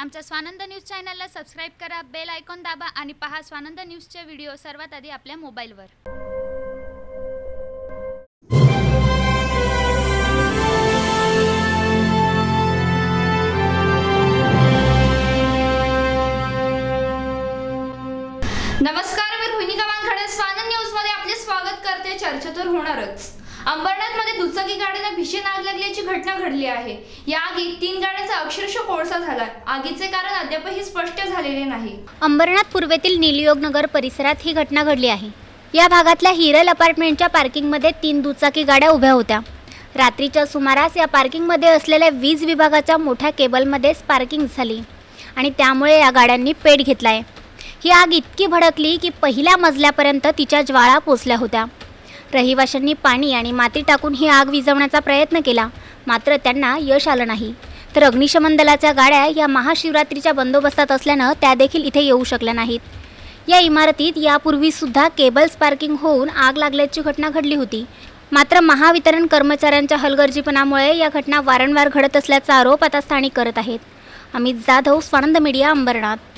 आमच्या स्वानंद न्यूज चॅनलला सबस्क्राईब करा बेल आयकॉन दाबा आणि पहा स्वानंद न्यूजचे व्हिडिओ सर्वात आधी आपल्या मोबाईलवर. नमस्कार मी रोहिणी वानखडे स्वानंद न्यूजमध्ये आपले स्वागत करते. चर्चा तर होणारच. अंबरनाथमध्ये दुचाकी गाडीला भीषण आग लागल्याची घटना घडली आहे. या आगीत तीन गाड्यांचा अक्षरशः कोळसा झाला. आगीचे कारण अद्यापही स्पष्ट झालेले नाही. अंबरनाथ पूर्वेतील नीलयोग नगर परिसरात ही घटना घडली आहे. या भागातल्या हिरल अपार्टमेंटच्या पार्किंगमध्ये तीन दुचाकी गाड्या उभ्या होत्या. रात्रीच्या सुमारास या पार्किंगमध्ये असलेल्या वीज विभागाच्या मोठ्या केबलमध्ये स्पार्किंग झाली आणि त्यामुळे या गाड्यांनी पेट घेतला आहे ही आग इतकी भडकली की पहिल्या मजल्यापर्यंत तिच्या ज्वाळा पोचल्या होत्या. रहिवाशांनी पाणी आणि माती टाकून ही आग विझवण्याचा प्रयत्न केला. मात्र त्यांना यश आलं नाही. तर अग्निशमन दलाच्या गाड्या या महाशिवरात्रीच्या बंदोबस्तात असल्यानं त्या देखील इथे येऊ शकल्या नाहीत. या इमारतीत यापूर्वी सुद्धा केबल स्पार्किंग होऊन आग लागल्याची घटना घडली होती. मात्र महावितरण कर्मचाऱ्यांच्या हलगर्जीपणामुळे या घटना वारंवार घडत असल्याचा आरोप आता स्थानिक करत आहेत. अमित जाधव स्वानंद मीडिया अंबरनाथ.